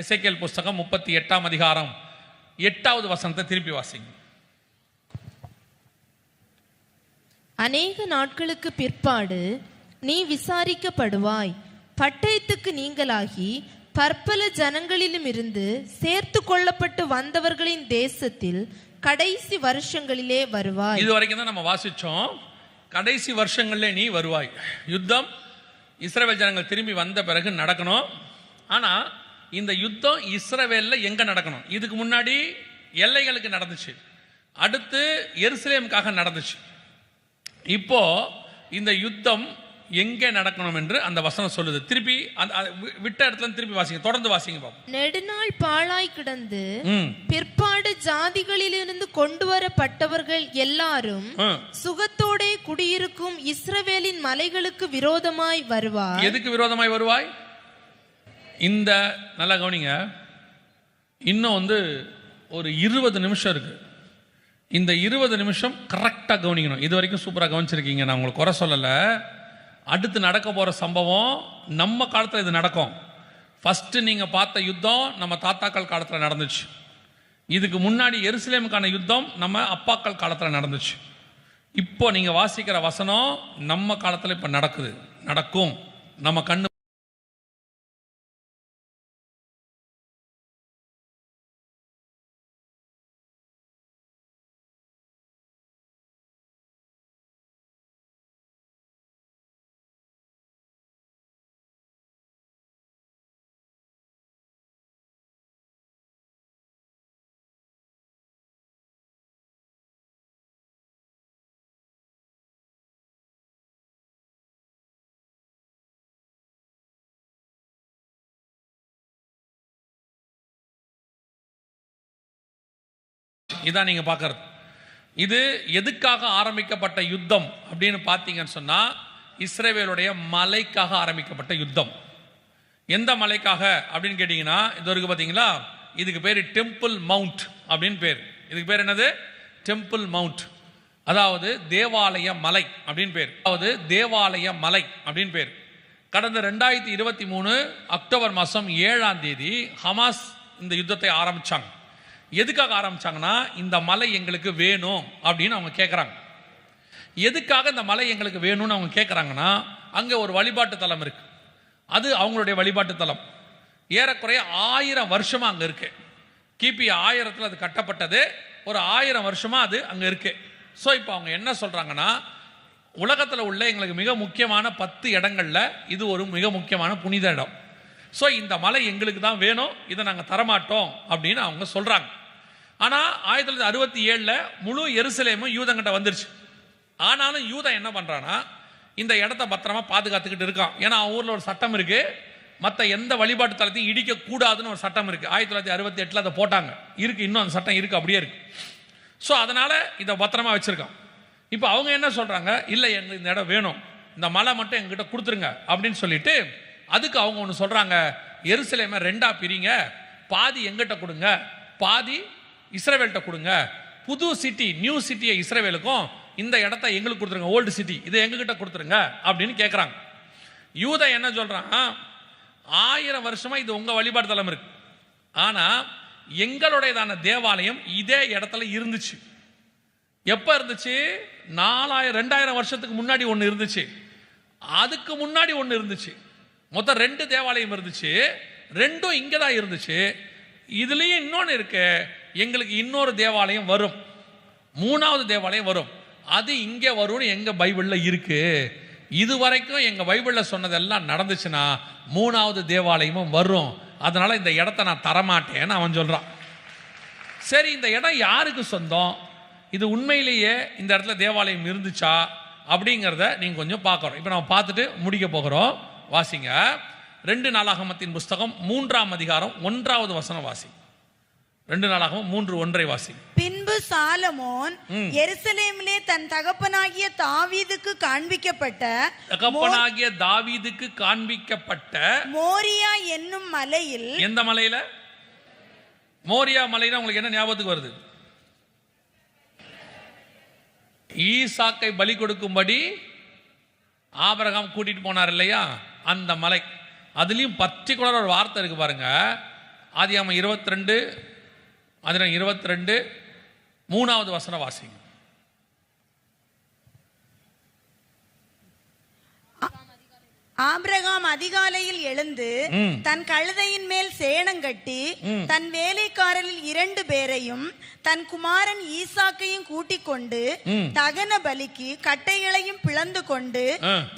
எசேக்கியேல் புஸ்தகம் முப்பத்தி எட்டாம் அதிகாரம் எட்டாவது வசனத்தை திருப்பி வாசிங்க. அநேக நாட்களுக்கு பிற்பாடு நீ விசாரிக்கப்படுவாய். பட்டயத்துக்கு நீங்களாகி பற்பல ஜனங்களிலுமிருந்து சேர்த்து கொள்ளப்பட்டு வந்தவர்களின் தேசத்தில் கடைசி வருஷங்களிலே வருவாய். இது வரைக்கும் தான் நம்ம வாசிச்சோம். கடைசி வருஷங்கள்ல நீ வருவாய். யுத்தம் இஸ்ரவேல் ஜனங்கள் திரும்பி வந்த பிறகு நடக்கணும். ஆனா இந்த யுத்தம் இஸ்ரவேல்ல எங்க நடக்கணும்? இதுக்கு முன்னாடி எல்லைகளுக்கு நடந்துச்சு. அடுத்து எருசலேமுக்காக நடந்துச்சு. இப்போ இந்த யுத்தம் எங்கே நடக்கணும் என்று அந்த வசனம் சொல்லுது. திருப்பி விட்ட இடத்துல திருப்பி வாசிங்க. தொடர்ந்து வாசிங்க பாப்போம். நெடுநாள் பாழாய் கிடந்து பிற்பாடு ஜாதிகளிலிருந்து கொண்டு வரப்பட்டவர்கள் எல்லாரும். சுகத்தோடே குடியிருக்கும் இஸ்ரவேலின் மலைகளுக்கு விரோதமாய் வருவார். எதுக்கு விரோதமாய் வருவாய்? இந்த நல்லா கவனிங்க. இன்னும் வந்து ஒரு இருபது நிமிஷம் இருக்கு. இந்த இருபது நிமிஷம் கரெக்டாக கவனிக்கணும். இது வரைக்கும் சூப்பராக கவனிச்சிருக்கீங்க. நான் உங்களுக்கு குறை சொல்லலை. அடுத்து நடக்க போகிற சம்பவம் நம்ம காலத்தில் இது நடக்கும். ஃபஸ்ட்டு நீங்கள் பார்த்த யுத்தம் நம்ம தாத்தாக்கள் காலத்தில் நடந்துச்சு. இதுக்கு முன்னாடி எருசலேமுக்கான யுத்தம் நம்ம அப்பாக்கள் காலத்தில் நடந்துச்சு. இப்போ நீங்கள் வாசிக்கிற வசனம் நம்ம காலத்தில் இப்போ நடக்குது. நடக்கும். நம்ம கண்ணு இதான் நீங்க பார்க்கறது இது எதுக்காக ஆரம்பிக்கப்பட்ட யுத்தம் அப்படின்னு பார்த்தீங்கன்னு சொன்னா இஸ்ரேவேலுடைய மலைக்காக ஆரம்பிக்கப்பட்ட யுத்தம். எந்த மலைக்காக அப்படின்னு கேட்டிங்கன்னா இது வரைக்கும் பார்த்தீங்களா இதுக்கு பேர் டெம்பிள் மவுண்ட் அப்படின்னு பேர். இதுக்கு பேர் என்னது? டெம்பிள் மவுண்ட் அதாவது தேவாலய மலை அப்படின்னு பேர். அதாவது தேவாலய மலை அப்படின்னு பேர். கடந்த ரெண்டாயிரத்தி இருபத்தி மூணு அக்டோபர் மாதம் ஏழாம் தேதி ஹமாஸ் இந்த யுத்தத்தை ஆரம்பித்தாங்க எதுக்காக ஆரம்பிச்சாங்கன்னா இந்த மலை எங்களுக்கு வேணும் அப்படின்னு அவங்க கேட்குறாங்க எதுக்காக இந்த மலை எங்களுக்கு வேணும்னு அவங்க கேட்குறாங்கன்னா அங்கே ஒரு வழிபாட்டு தலம் இருக்கு. அது அவங்களுடைய வழிபாட்டு தலம். ஏறக்குறைய ஆயிரம் வருஷமாக அங்கே இருக்கு. கிபி ஆயிரத்தில் அது கட்டப்பட்டது. ஒரு ஆயிரம் வருஷமாக அது அங்கே இருக்கு. ஸோ இப்போ அவங்க என்ன சொல்கிறாங்கன்னா உலகத்தில் உள்ள எங்களுக்கு மிக முக்கியமான பத்து இடங்களில் இது ஒரு மிக முக்கியமான புனித இடம். ஸோ இந்த மலை எங்களுக்கு தான் வேணும். இதை நாங்கள் தரமாட்டோம் அப்படின்னு அவங்க சொல்கிறாங்க ஆனால் ஆயிரத்தி தொள்ளாயிரத்தி அறுபத்தி ஏழில் முழு எருசலேமும் யூதங்கிட்ட வந்துருச்சு. ஆனாலும் யூதன் என்ன பண்ணுறான்னா இந்த இடத்த பத்திரமா பாதுகாத்துக்கிட்டு இருக்கான். ஏன்னா அவன் ஊரில் ஒரு சட்டம் இருக்குது மற்ற எந்த வழிபாட்டு தலத்தையும் இடிக்கக்கூடாதுன்னு ஒரு சட்டம் இருக்குது ஆயிரத்தி தொள்ளாயிரத்தி அறுபத்தி எட்டில் அதை போட்டாங்க. இருக்குது இன்னும் அந்த சட்டம் இருக்குது அப்படியே இருக்கு. ஸோ அதனால் இதை பத்திரமா வச்சுருக்கான். இப்போ அவங்க என்ன சொல்கிறாங்க இல்லை எங்களுக்கு இந்த இடம் வேணும். இந்த மலை மட்டும் எங்ககிட்ட கொடுத்துருங்க அப்படின்னு சொல்லிட்டு அதுக்கு அவங்க ஒன்று சொல்கிறாங்க எருசலேமை ரெண்டாக பிரிங்க. பாதி எங்கிட்ட கொடுங்க. பாதி இஸ்ரவேல்கிட்ட கொடுங்க. புது சிட்டி நியூ சிட்டியை இஸ்ரவேலுக்கும் இந்த இடத்த எங்களுக்கு கொடுத்துருங்க. ஓல்டு சிட்டி இதை எங்ககிட்ட கொடுத்துருங்க அப்படின்னு கேட்குறாங்க யூத என்ன சொல்கிறான் ஆயிரம் வருஷமாக இது உங்கள் வழிபாடு தலம் இருக்கு. ஆனால் எங்களுடையதான தேவாலயம் இதே இடத்துல இருந்துச்சு. எப்போ இருந்துச்சு? நாலாயிரம் ரெண்டாயிரம் வருஷத்துக்கு முன்னாடி ஒன்று இருந்துச்சு. அதுக்கு முன்னாடி ஒன்று இருந்துச்சு. மொத்தம் ரெண்டு தேவாலயம் இருந்துச்சு. ரெண்டும் இங்கே தான் இருந்துச்சு. இதுலேயும் இன்னொன்று இருக்குது எங்களுக்கு இன்னொரு தேவாலயம் வரும். மூணாவது தேவாலயம் வரும். அது இங்கே வரும்னு எங்கள் பைபிளில் இருக்கு. இது வரைக்கும் எங்கள் பைபிளில் சொன்னதெல்லாம் நடந்துச்சுன்னா மூணாவது தேவாலயமும் வரும். அதனால் இந்த இடத்த நான் தரமாட்டேன்னு அவன் சொல்கிறான் சரி இந்த இடம் யாருக்கு சொந்தம்? இது உண்மையிலேயே இந்த இடத்துல தேவாலயம் இருந்துச்சா? அப்படிங்கிறத நீங்கள் கொஞ்சம் பார்க்குறோம் இப்போ நம்ம பார்த்துட்டு முடிக்க போகிறோம். வாசிங்க. ரெண்டு நாளாகமத்தின் புஸ்தகம் மூன்றாம் அதிகாரம் ஒன்றாவது வசனம் வாசி. ரெண்டு நாளாகவும் மூன்று ஒன்றை வாசி. பின்பு சாலமோன் எருசலேமிலே தன் தகப்பனாகிய தாவீதுக்கு காண்பிக்கப்பட்ட தகப்பனாகிய தாவீதுக்கு காண்பிக்கப்பட்ட மோரியா என்னும் மலையில் எந்த மலையில? மோரியா மலையில உங்களுக்கு என்ன ஞாபகத்துக்கு வருது? ஈசாக்கை பலி கொடுக்கும்படி ஆபிரகாம் கூட்டிட்டு போனார் இல்லையா? அந்த மலை. அதுலயும் பர்டிகுலர் ஒரு வார்த்தை இருக்கு பாருங்க. ஆதியாம இருபத்தி ரெண்டு அதில் இருபத்தி ரெண்டு மூணாவது வசன வாசிங்க. ஆபிரகாம் அதிகாலையில் எழுந்து. தன் கழுதையின் மேல் சேணம் கட்டி தன் வேலைக்காரரில் இரண்டு பேரையும் தன் குமாரன் ஈசாக்கையும் கூட்டிக் கொண்டு தகன பலிக்கு கட்டைகளையும் பிளந்து கொண்டு.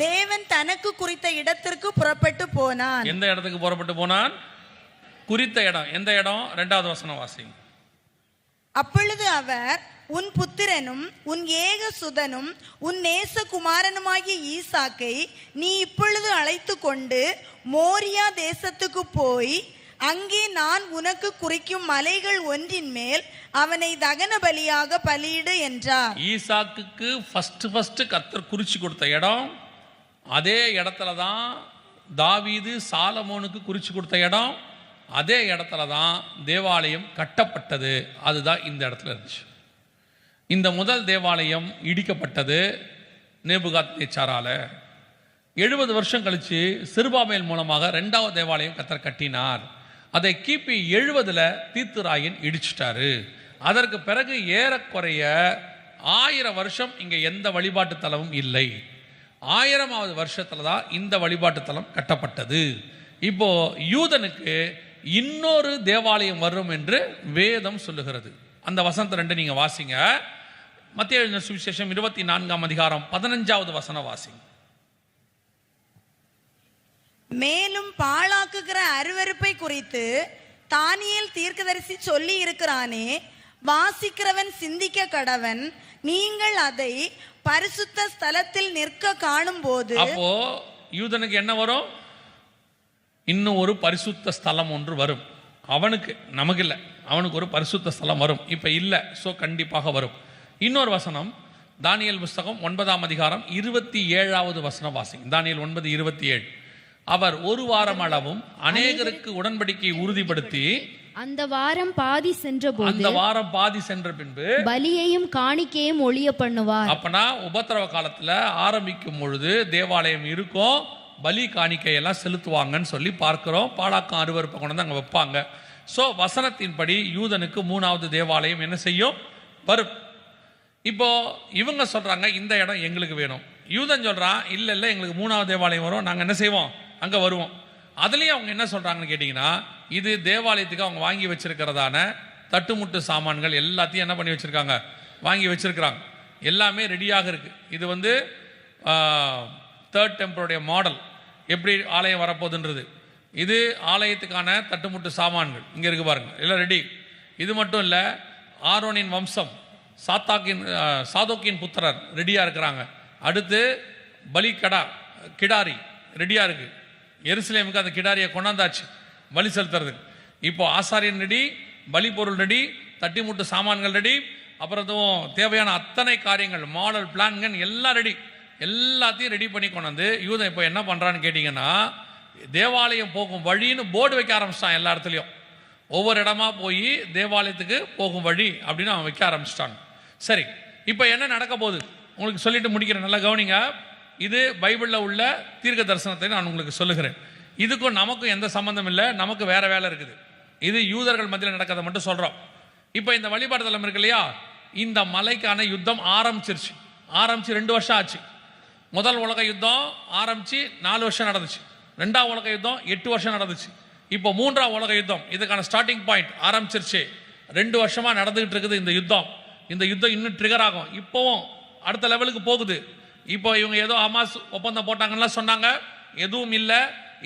தேவன் தனக்கு குறித்த இடத்திற்கு புறப்பட்டு போனான். எந்த இடத்துக்கு புறப்பட்டு போனான்? குறித்த இடம். எந்த இடம்? ரெண்டாவது வசனம் வாசிங்க. அப்பொழுது அவர் உன் புத்திரனும் உன் ஏக சுதனும் உன் நேசகுமாரனுமாகிய ஈசாக்கை நீ இப்பொழுது அழைத்து கொண்டு மோரியா தேசத்துக்கு போய் அங்கே நான் உனக்கு குறிக்கும் மலைகள் ஒன்றின் மேல் அவனை தகன பலியாக பலியிடு என்றார். ஈசாக்குக்கு ஃபர்ஸ்ட் ஃபர்ஸ்ட் கத்தர் குறிச்சு கொடுத்த இடம் அதே இடத்துல தான் தாவீது சாலமோனுக்கு குறிச்சு கொடுத்த இடம் அதே இடத்துல தான் தேவாலயம் கட்டப்பட்டது. அதுதான் இந்த இடத்துல இருந்துச்சு. இந்த முதல் தேவாலயம் இடிக்கப்பட்டது நேபுகாத் நேச்சாரால் எழுபது வருஷம் கழித்து சிறுபாமேல் மூலமாக ரெண்டாவது தேவாலயம் கத்தர் கட்டினார். அதை கிபி எழுபதில் தீத்துராயன் இடிச்சிட்டாரு. அதற்கு பிறகு ஏறக்குறைய ஆயிரம் வருஷம் இங்கே எந்த வழிபாட்டு தலமும் இல்லை. ஆயிரமாவது வருஷத்தில் தான் இந்த வழிபாட்டு தலம் கட்டப்பட்டது. இப்போது யூதனுக்கு இன்னொரு தேவாலயம் வரும் என்று வேதம் சொல்லுகிறது. அந்த வசனத்தை ரெண்டு நீங்க வாசிங்க. மத்திய சுவிசேஷம் இருபத்தி நான்காம் அதிகாரம் பதினஞ்சாவது வசன வாசிங்க. மேலும் பாழாக்குகிற அருவருப்பை குறித்து தானியேல் தீர்க்கதரிசி சொல்லி இருக்கிறானே வாசிக்கிறவன் சிந்திக்க கடவன் நீங்கள் அதை பரிசுத்த ஸ்தலத்தில் நிற்க காணும்போது அப்போ யூதனுக்கு என்ன வரும்? இன்னும் ஒரு பரிசுத்த ஸ்தலம் ஒன்று வரும். அவனுக்கு நமக்கு இல்லை அவனுக்கு ஒரு பரிசுத்த ஸ்தலம் வரும். இப்போ இல்லை ஸோ கண்டிப்பாக வரும். இன்னொரு வசனம் தானியல் புஸ்தகம் ஒன்பதாம் அதிகாரம் இருபத்தி ஏழாவது வசனம் வாசிங்க. தானியல் ஒன்பது இருபத்தி ஏழு. அவர் ஒரு வாரம் அளவும் அநேகருக்கு உடன்படிக்கையை உறுதிப்படுத்தி அந்த வாரம் பாதி சென்றபோது அந்த வாரம் பாதி சென்ற பின்பு பலியையும் காணிக்கையும் ஒளிய பண்ணுவார். அப்பனா உபத்திரவ காலத்துல ஆரம்பிக்கும் பொழுது தேவாலயம் இருக்கும். பலி காணிக்கையெல்லாம் செலுத்துவாங்கன்னு சொல்லி பார்க்குறோம். பாலாக்கம் அருவருப்பை கொண்டு வந்து அங்கே வைப்பாங்க. ஸோ வசனத்தின்படி யூதனுக்கு மூணாவது தேவாலயம் என்ன செய்யும்? வரும் இப்போ இவங்க சொல்கிறாங்க இந்த இடம் எங்களுக்கு வேணும். யூதன் சொல்கிறான் இல்லை இல்லை எங்களுக்கு மூணாவது தேவாலயம் வரும். நாங்கள் என்ன செய்வோம்? அங்கே வருவோம். அதுலேயும் அவங்க என்ன சொல்கிறாங்கன்னு கேட்டிங்கன்னா இது தேவாலயத்துக்கு அவங்க வாங்கி வச்சுருக்கிறதான தட்டுமுட்டு சாமான்கள் எல்லாத்தையும் என்ன பண்ணி வச்சிருக்காங்க? வாங்கி வச்சுருக்கிறாங்க. எல்லாமே ரெடியாக இருக்குது இது வந்து தேர்ட் டெம்பிளுடைய மாடல் எப்படி ஆலயம் வரப்போகுதுன்றது? இது ஆலயத்துக்கான தட்டுமுட்டு சாமான்கள். இங்கே இருக்கு பாருங்கள் எல்லாம் ரெடி இது மட்டும் இல்லை ஆரோனின் வம்சம் சாத்தாக்கின் சாதோக்கின் புத்திரர் ரெடியாக இருக்கிறாங்க. அடுத்து பலிக்கடா கிடாரி ரெடியாக இருக்குது எருசலேமுக்கு அந்த கிடாரியை கொண்டாந்தாச்சு. பலி செலுத்துறதுக்கு. இப்போ ஆசாரியன் ரெடி பலி பொருள் ரெடி தட்டிமுட்டு சாமான்கள் ரெடி அப்புறம் தேவையான அத்தனை காரியங்கள் மாடல் பிளான்கள் எல்லாம் ரெடி எல்லாத்தையும் ரெடி பண்ணி கொண்டு வந்து யூதன் இப்போ என்ன பண்ணுறான்னு கேட்டிங்கன்னா தேவாலயம் போகும் வழின்னு போர்டு வைக்க ஆரம்பிச்சிட்டான் எல்லா இடத்துலையும். ஒவ்வொரு இடமா போய் தேவாலயத்துக்கு போகும் வழி அப்படின்னு அவன் வைக்க ஆரம்பிச்சிட்டாங்க சரி இப்போ என்ன நடக்க போகுது? உங்களுக்கு சொல்லிட்டு முடிக்கிறேன். நல்லா கவனிங்க. இது பைபிளில் உள்ள தீர்க்க தரிசனத்தை நான் உங்களுக்கு சொல்லுகிறேன். இதுக்கும் நமக்கும் எந்த சம்மந்தம் இல்லை. நமக்கு வேறு வேலை இருக்குது. இது யூதர்கள் மத்தியில் நடக்கிறத மட்டும் சொல்கிறோம் இப்போ இந்த வழிபாடு தலம் இருக்கு இல்லையா? இந்த மலைக்கான யுத்தம் ஆரம்பிச்சிருச்சு. ஆரம்பித்து ரெண்டு வருஷம் ஆச்சு. முதல் உலக யுத்தம் ஆரம்பிச்சு நாலு வருஷம் நடந்துச்சு. ரெண்டாம் உலக யுத்தம் எட்டு வருஷம் நடந்துச்சு. இப்போ மூன்றாம் உலக யுத்தம் இதுக்கான ஸ்டார்டிங் பாயிண்ட் ஆரம்பிச்சிருச்சு. ரெண்டு வருஷமாக நடந்துகிட்டு இருக்குது இந்த யுத்தம். இந்த யுத்தம் இன்னும் ட்ரிகர் ஆகும். இப்போவும் அடுத்த லெவலுக்கு போகுது. இப்போ இவங்க ஏதோ அமாஸ் ஒப்பந்தம் போட்டாங்கன்னா சொன்னாங்க. எதுவும் இல்லை.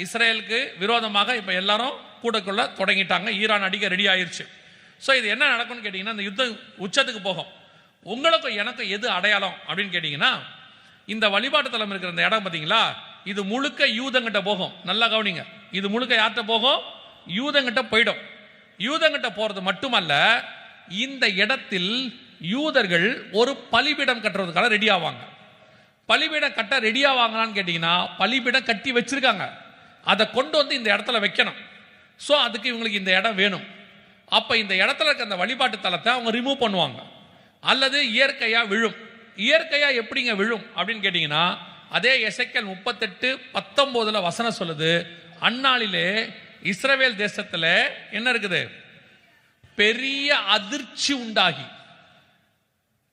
இஸ்ரேலுக்கு விரோதமாக இப்போ எல்லாரும் கூடக்குள்ள தொடங்கிட்டாங்க. ஈரான் அடிக்க ரெடி ஆயிடுச்சு ஸோ இது என்ன நடக்கும்னு கேட்டிங்கன்னா இந்த யுத்தம் உச்சத்துக்கு போகும். உங்களுக்கும் எனக்கும் எது அடையாளம் அப்படின்னு கேட்டிங்கன்னா இந்த வழிபாட்டு தலம் இருக்கிற இந்த இடம் பார்த்தீங்களா இது முழுக்க யூதங்கிட்ட போகும். நல்லா கவனிங்க. இது முழுக்க யார்கிட்ட போகும்? யூதங்கிட்ட போயிடும். யூதங்கிட்ட போகிறது மட்டுமல்ல இந்த இடத்தில் யூதர்கள் ஒரு பலிபீடம் கட்டுறதுக்காக ரெடி ஆவாங்க. பலிபீடம் கட்ட ரெடி ஆவாங்களான்னு கேட்டிங்கன்னா பலிபீடம் கட்டி வச்சுருக்காங்க. அதை கொண்டு வந்து இந்த இடத்துல வைக்கணும். ஸோ அதுக்கு இவங்களுக்கு இந்த இடம் வேணும். அப்போ இந்த இடத்துல இருக்க அந்த வழிபாட்டு தலத்தை அவங்க ரிமூவ் பண்ணுவாங்க. அல்லது இயற்கையாக விழும். இயற்கையாக எப்படிங்க விழும் அப்படின்னு கேட்டிங்கன்னா அதே எசைக்கல் முப்பத்தெட்டு பத்தொம்போதில் வசனம் சொல்லுது அந்நாளிலே இஸ்ரவேல் தேசத்தில் என்ன இருக்குது? பெரிய அதிர்ச்சி உண்டாகி.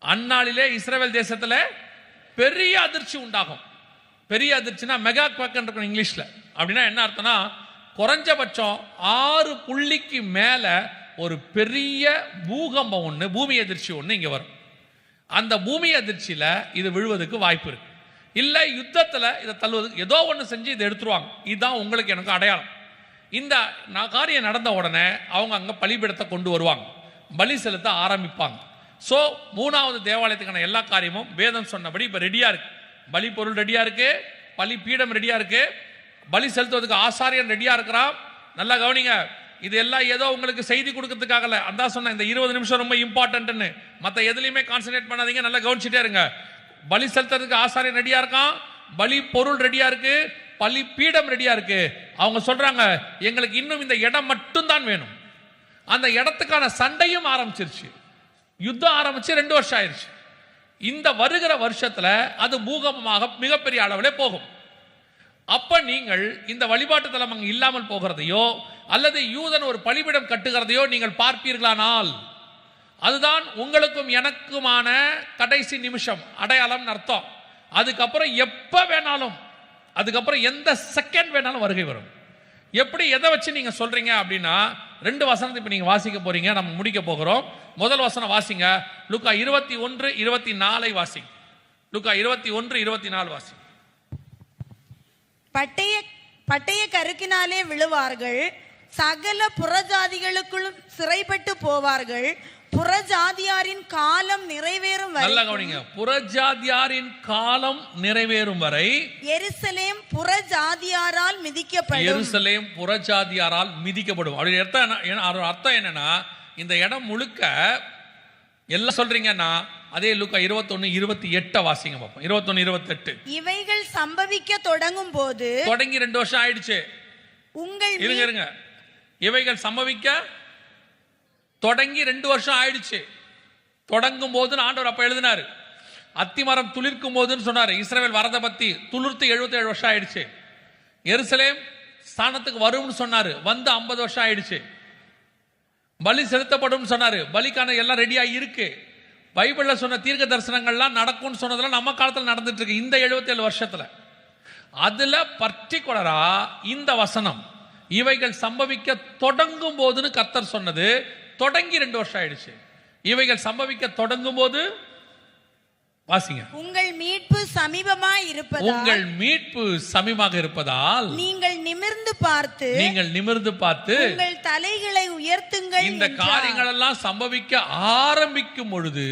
அந்நாளிலே இஸ்ரேல் தேசத்தில் பெரிய அதிர்ச்சி உண்டாகும். பெரிய அதிர்ச்சினா மெகா குவக்கன் இருக்கும் இங்கிலீஷில். அப்படின்னா என்ன அர்த்தம்னா குறைஞ்சபட்சம் ஆறு புள்ளிக்கு மேலே ஒரு பெரிய பூகம்பம் ஒன்று பூமி அதிர்ச்சி ஒன்று இங்கே வரும். அந்த பூமி அதிர்ச்சியில் இது விழுவதற்கு வாய்ப்பு இருக்கு. இல்லை யுத்தத்தில் இதை தள்ளுவதுக்கு ஏதோ ஒன்று செஞ்சு இதை எடுத்துருவாங்க. இதுதான் உங்களுக்கு எனக்கு அடையாளம். இந்த காரியம் நடந்த உடனே அவங்க அங்கே பலிபீடத்தை கொண்டு வருவாங்க. பலி செலுத்த ஆரம்பிப்பாங்க. ஸோ மூணாவது தேவாலயத்துக்கான எல்லா காரியமும் வேதம் சொன்னபடி இப்போ ரெடியாக இருக்கு. பலி பொருள் ரெடியாக இருக்கு. பலி பீடம் ரெடியாக இருக்கு. பலி செலுத்துவதுக்கு ஆசாரியன் ரெடியாக இருக்கிறான். நல்லா கவனிங்க. இது எல்லாம் ஏதோ உங்களுக்கு செய்தி கொடுக்கறதுக்காகல. அதான் சொன்னேன் இந்த இருபது நிமிஷம் ரொம்ப இம்பார்ட்டன்ட்னு மற்ற எதுலையுமே கான்சென்ட்ரேட் பண்ணாதீங்க நல்லா கவனிச்சுட்டே இருங்க. பலி செலுத்துறதுக்கு ஆசாரியன் ரெடியா இருக்கான். பலி பொருள் ரெடியா இருக்கு. பலி பீடம் ரெடியா இருக்கு. அவங்க சொல்றாங்க எங்களுக்கு இன்னும் இந்த இடம் மட்டும்தான் வேணும். அந்த இடத்துக்கான சண்டையும் ஆரம்பிச்சிருச்சு. யுத்தம் ஆரம்பிச்சு ரெண்டு வருஷம் ஆயிடுச்சு இந்த வருகிற வருஷத்துல அது பூகம்பமாக மிகப்பெரிய அளவில் போகும். அப்ப நீங்கள் இந்த வழிபாட்டு தலம் அங்கு இல்லாமல் போகிறதையோ அல்லது யூதன் ஒரு பலிபிடம் கட்டுகிறதையோ நீங்கள் பார்ப்பீர்களானால் அதுதான் உங்களுக்கும் எனக்குமான கடைசி நிமிஷம். அடையாளம் அர்த்தம். அதுக்கப்புறம் எப்ப வேணாலும் அதுக்கப்புறம் எந்த செகண்ட் வேணாலும் வருகை வரும். எப்படி எதை வச்சு நீங்க சொல்றீங்க அப்படின்னா ரெண்டு வசனத்தை இப்ப நீங்க வாசிக்க போறீங்க நம்ம முடிக்க போகிறோம். முதல் வசனம் வாசிங்க. லுக்கா இருபத்தி ஒன்று இருபத்தி நாலை வாசிங்க லுக்கா இருபத்தி ஒன்று இருபத்தி நாலு வாசிங்க பட்டய பட்டய கருக்கினாலே விழுவார்கள். சகல புறஜாதிகளுக்குள்ளும் சிறைப்பட்டு போவார்கள். புறஜாதியாரின் காலம் நிறைவேறும் நல்ல வரை கவனிங்க. புறஜாதியாரின் காலம் நிறைவேறும் வரை எருசலேம் புறஜாதியாரால் மிதிக்கப்படும். எருசலேம் புறஜாதியாரால் மிதிக்கப்படும். அப்படி அர்த்தம் என்ன- அர்த்தம் என்னன்னா இந்த இடம் முழுக்க எல்லாம் சொல்றீங்கன்னா அதே லுக்கா இருபத்தொன்னு இருபத்தி எட்டை வாசிங்க பார்ப்போம். இருபத்தொன்னு இருபத்தெட்டு. இவைகள் சம்பவிக்க தொடங்கும் போது தொடங்கி ரெண்டு வருஷம் ஆயிடுச்சு. உங்கள் இருங்க இருங்க. இவைகள் சம்பவிக்க தொடங்கி ரெண்டு வருஷம் ஆயிடுச்சு. தொடங்கும் போதுன்னு ஆண்டவர் அப்ப எழுதினாரு. அத்திமரம் துளிர்க்கும் போதுன்னு சொன்னாரு. இஸ்ரவேல் வரதை பத்தி துளிர்த்து 77 வருஷம் ஆயிடுச்சு. எருசலேம் ஸ்தானத்துக்கு வரும்னு சொன்னாரு. வந்து 50 வருஷம் ஆயிடுச்சு. பலி செலுத்தப்படும் சொன்னாரு. பலிக்கான எல்லாம் ரெடியா இருக்கு. பைபிளில் சொன்ன தீர்க்க தரிசனங்கள்லாம் நடக்கும்னு சொன்னதெல்லாம் நம்ம காலத்தில் நடந்துட்டு இருக்கு இந்த எழுபத்தேழு வருஷத்தில். அதில் பர்டிகுலராக இந்த வசனம் இவைகள் சம்பவிக்க தொடங்கும் போதுன்னு கர்த்தர் சொன்னது தொடங்கி ரெண்டு வருஷம் ஆயிடுச்சு. இவைகள் சம்பவிக்க தொடங்கும் போது வாசிங்க. உங்கள் மீட்பு சமீபமாய் இருப்பதால் உங்கள் மீட்பு சமீபமாக இருப்பதால் நீங்கள் நிமிர்ந்து பார்த்து நீங்கள் நிமிர்ந்து பார்த்து உங்கள் தலைகளை உயர்த்துங்கள் இந்த. காரியங்கள் எல்லாம் சம்பவிக்க ஆரம்பிக்கும் பொழுது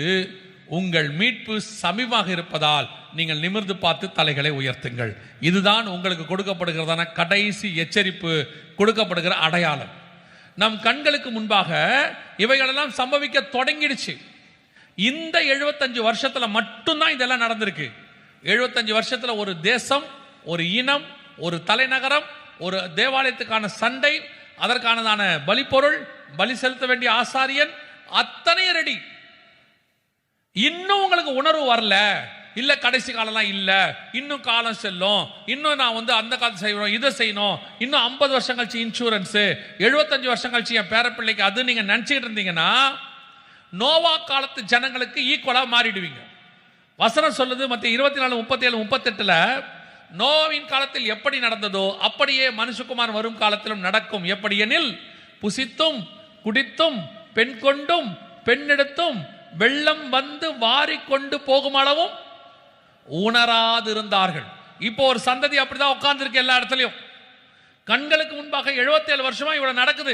உங்கள் மீட்பு சமீபமாக இருப்பதால் நீங்கள் நிமிர்ந்து பார்த்து தலைகளை உயர்த்துங்கள். இதுதான் உங்களுக்கு கொடுக்கப்படுகிறதான கடைசி எச்சரிப்பு கொடுக்கப்படுகிற அடையாளம். நம் கண்களுக்கு முன்பாக இவைகளெல்லாம் சம்பவிக்க தொடங்கிடுச்சு. இந்த 75 வருஷத்துல மட்டும்தான் இதெல்லாம் நடந்திருக்கு. 75 வருஷத்துல ஒரு தேசம் ஒரு இனம் ஒரு தலைநகரம் ஒரு தேவாலயத்துக்கான சண்டை அதற்கானதான பலிப்பொருள் பலி செலுத்த வேண்டிய ஆசாரியன் அத்தனையும் ரெடி. இன்னும் உங்களுக்கு உணர்வு வரல. இல்ல கடைசி காலம்லாம் இல்ல. இன்னும் காலம் செல்லும். இன்னும் நான் வந்து அந்த காலத்து செய்யணும் இதை செய்யணும். இன்னும் ஐம்பது வருஷம் கழிச்சு இன்சூரன்ஸ் 75 வருஷம் கழிச்சு என் பேரப்பிள்ளைக்கு அது நீங்க நினைச்சிட்டு இருந்தீங்கன்னா நோவா காலத்து ஜனங்களுக்கு ஈக்குவலாக மாறிடுவீங்க. வசனம் சொல்லுது மற்ற இருபத்தி நாலு முப்பத்தி ஏழு முப்பத்தெட்டில் நோவின் காலத்தில் எப்படி நடந்ததோ அப்படியே மனுஷகுமார் வரும் காலத்திலும் நடக்கும். எப்படி எனில் புசித்தும் குடித்தும் பெண் கொண்டும் பெண்ணெடுத்தும் வெள்ளம் வந்து வாரி கொண்டு போகும் அளவும் உணராதிருந்தார்கள். இப்போ ஒரு சந்ததி அப்படிதான் உட்கார்ந்துருக்கு எல்லா இடத்துலையும். கண்களுக்கு முன்பாக 77 வருஷமா இவ்வளவு நடக்குது.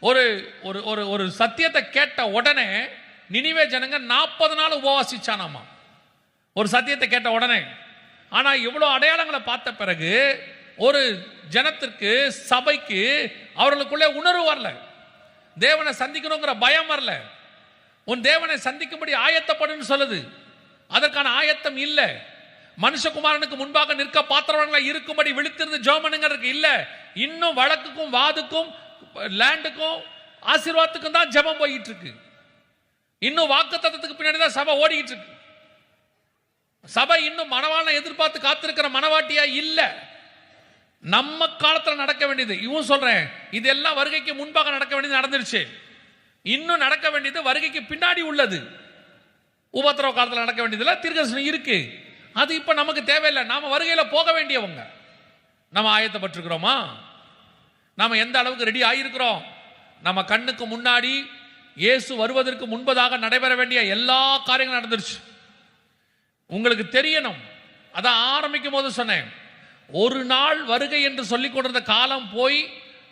ஒரு ஒரு ஒரு ஒரு சத்தியத்தை கேட்ட உடனே நினிவே ஜனங்க நாற்பது நாள் உபவாசிச்சானாமா? ஒரு சத்தியத்தை கேட்ட உடனே. ஆனால் இவ்வளோ அடையாளங்களை பார்த்த பிறகு ஒரு ஜனத்திற்கு சபைக்கு அவர்களுக்குள்ளே உணர்வு வரல. தேவனை சந்திக்கணுங்கிற பயம் வரல. உன் தேவனை சந்திக்கும்படி ஆயத்தப்படுன்னு சொல்லுது. அதற்கான ஆயத்தம் இல்லை. மனுஷகுமாரனுக்கு முன்பாக நிற்க பாத்திரவங்களா இருக்கும்படி விழுத்திருந்து ஜோமனுங்கிறதுக்கு இல்லை. இன்னும் வழக்குக்கும் வாதுக்கும் லேண்டுக்கும் ஆசீர்வாதத்துக்கும் தான் ஜெபம் போயிட்டு இருக்கு இன்னும் வாக்கு தத்துவத்துக்கு பின்னாடி தான் சபை ஓடிக்கிட்டு இருக்கு சபை இன்னும் மணவாளனை எதிர்பார்த்து காத்திருக்கிற மனவாட்டியா இல்ல. நம்ம காலத்துல நடக்க வேண்டியது இவன் சொல்றேன் இதெல்லாம் வருகைக்கு முன்பாக நடக்க வேண்டியது நடந்துருச்சு. இன்னும் நடக்க வேண்டியது வருகைக்கு பின்னாடி உள்ளது. உபத்திரவ காலத்தில் நடக்க வேண்டியதுல தீர்க்கசனம் இருக்கு. அது இப்ப நமக்கு தேவையில்லை நாம வருகையில போக வேண்டியவங்க. நம்ம ஆயத்தப்பட்டிருக்கிறோமா? நாம எந்த அளவுக்கு ரெடி ஆகியிருக்கிறோம் நம்ம கண்ணுக்கு முன்னாடி இயேசு வருவதற்கு முன்பதாக நடைபெற வேண்டிய எல்லா காரியங்களும் நடந்துருச்சு. உங்களுக்கு தெரியணும். அதான் ஆரம்பிக்கும் போது சொன்னேன். ஒரு நாள் வருகை என்று சொல்லிக் கொண்டிருந்த காலம் போய்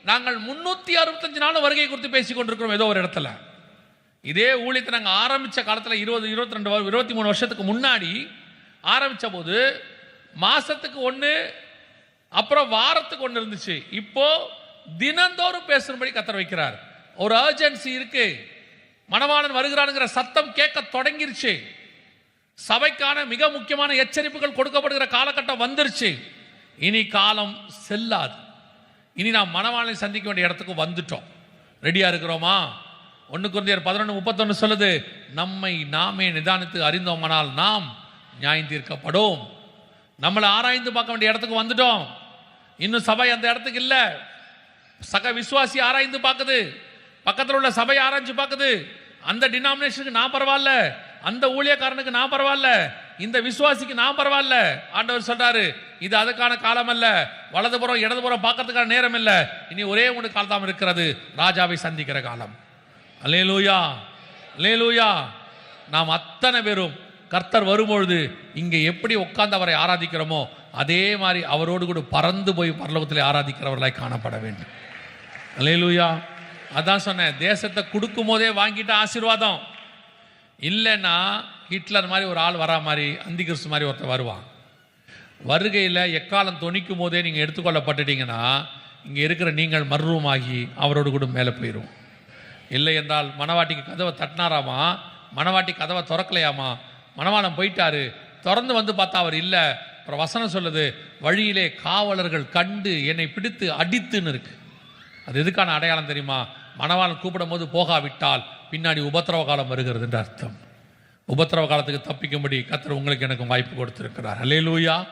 நாங்கள் முன்னூத்தி அறுபத்தஞ்சு நாள் வருகை குறித்து பேசிக் கொண்டிருக்கிறோம் ஏதோ ஒரு இடத்துல. இதே ஊழியத்தை நாங்கள் ஆரம்பித்த காலத்தில் இருபது இருபத்தி ரெண்டு இருபத்தி மூணு வருஷத்துக்கு முன்னாடி ஆரம்பித்த போது மாதத்துக்கு ஒன்று அப்புறம் வாரத்துக்கு ஒன்று இருந்துச்சு. இப்போது தினந்தோறும் பேசும்படி கத்தர் வைக்கிறார். ஒரு அர்ஜென்சி இருக்கு. மணவாளன் வருகிறானுங்கிற சத்தம் கேட்க தொடங்கிருச்சு. சபைக்கான மிக முக்கியமான எச்சரிப்புகள் கொடுக்கப்படுகிற காலகட்டம் வந்துருச்சு. இனி காலம் செல்லாது. இனி நாம் மணவாளனை சந்திக்க வேண்டிய இடத்துக்கு வந்துட்டோம். ரெடியா இருக்கிறோமா? ஒன்று குருந்தியர் பதினொன்று முப்பத்தொன்று சொல்லுது நம்மை நாமே நிதானித்து அறிந்தோமானால் நாம் நியாயம் தீர்க்கப்படும். நம்மளை ஆராய்ந்து பார்க்க வேண்டிய இடத்துக்கு வந்துட்டோம். இன்னும் சபை அந்த இடத்துக்கு இல்லை. சக விசுவாசி ஆராய்ந்து பார்க்குது. பக்கத்தில் உள்ள சபையை ஆராய்ஞ்சு பார்க்குது. அந்த டினாமினேஷனுக்கு நான் பரவாயில்ல. அந்த ஊழியக்காரனுக்கு நான் பரவாயில்ல. இந்த விசுவாசிக்கு நான் பரவாயில்ல. ஆண்டவர் சொல்றாரு இது அதுக்கான காலம் அல்ல வலதுபுறம் இடதுபுறம் பார்க்கறதுக்கான நேரம் இல்ல இனி ஒரே ஒன்று காலதாம் இருக்கிறது ராஜாவை சந்திக்கிற காலம். அலேலூயா அலேலூயா நாம் அத்தனை பேரும் கர்த்தர் வரும்பொழுது இங்கே எப்படி உட்கார்ந்து அவரை ஆராதிக்கிறோமோ அதே மாதிரி அவரோடு கூட பறந்து போய் பரலோகத்தில் ஆராதிக்கிறவர்களாய் காணப்பட வேண்டும். அலையலூயா அதான் சொன்னேன் தேசத்தை கொடுக்கும் போதே வாங்கிட்டு ஆசீர்வாதம். இல்லைன்னா ஹிட்லர் மாதிரி ஒரு ஆள் வரா மாதிரி அந்திகிறிஸ்து மாதிரி ஒருத்தர் வருவான். வருகையில் எக்காலம் தொனிக்கும் போதே நீங்கள் எடுத்துக்கொள்ளப்பட்டுட்டீங்கன்னா இங்கே இருக்கிற நீங்கள் மர்வமாகி அவரோடு கூட மேலே போயிடும் இல்லை என்றால் மணவாட்டிக்கு கதவை தட்டினாராமா? மணவாட்டி கதவை திறக்கலையாமா? மணவாளம் போயிட்டாரு. திறந்து வந்து பார்த்தா அவர் இல்லை. அப்புறம் வசனம் சொல்லுது வழியிலே காவலர்கள் கண்டு என்னை பிடித்து அடித்துன்னு இருக்குது அது எதுக்கான அடையாளம் தெரியுமா? மணவாளன் கூப்பிடும் போது போகாவிட்டால் பின்னாடி உபத்திரவ காலம் வருகிறது என்று அர்த்தம். உபத்திரவ காலத்துக்கு தப்பிக்கும்படி கத்தர் உங்களுக்கு எனக்கும் வாய்ப்பு கொடுத்திருக்கிறார். அல்லேலூயா